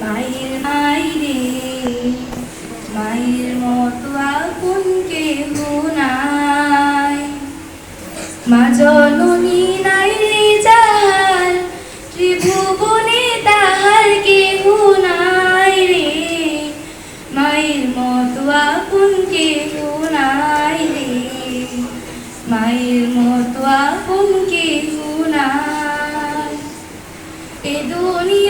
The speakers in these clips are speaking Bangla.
মায়ের মাইরে মায়ের মতো আপন কেহ নাই। মা জননী নাই রে যাহার ত্রিভুবনে তাহার কেহ নাই রে। মায়ের মতো আপন কেহ নাই রে। মায়ের মতো আপন কেহ নাই। এ দুনিয়ায়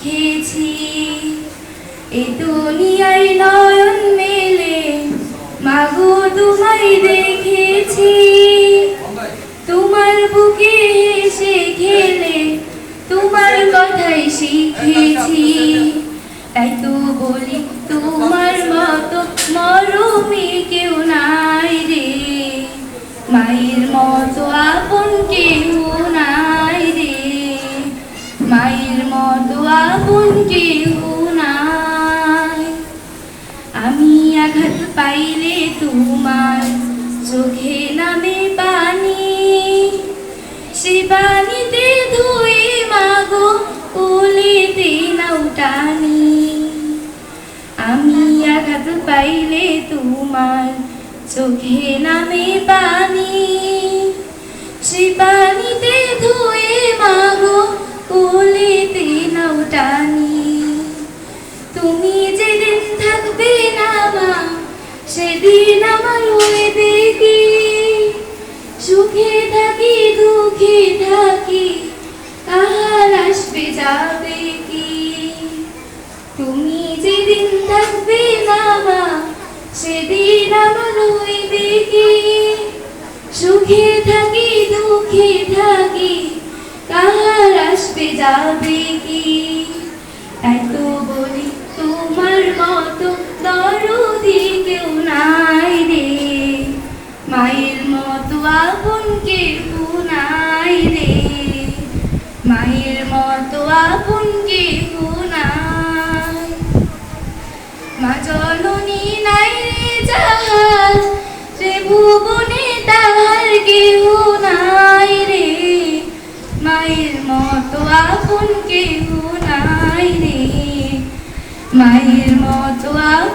শিখেছি এ দুনিয়ায় নয়ন মেলে, মাগো তোমায় দেখেছি। তোমার বুকে হেসে খেলে, তোমার কথাই শিখেছি। তোমার চোখে নামে পানি, সে পানিতে ধুয়ে মাগো কোলেতে নাও টানি। আমি আঘাত পাইলে তোমার চোখে নামে পানি। যাবে কি? তুমি যেদিন থাকবে না মা, সেদিন আমার রইবে কি সুখে থাকি, দুঃখে থাকি কাহার আসবে, যাবে কি? মা জননী নাই রে যাহার সে ভুবনে তাহার কেহ নাই রে। মায়ের মতো আপন কেহ নাই রে। মায়ের মতো আপন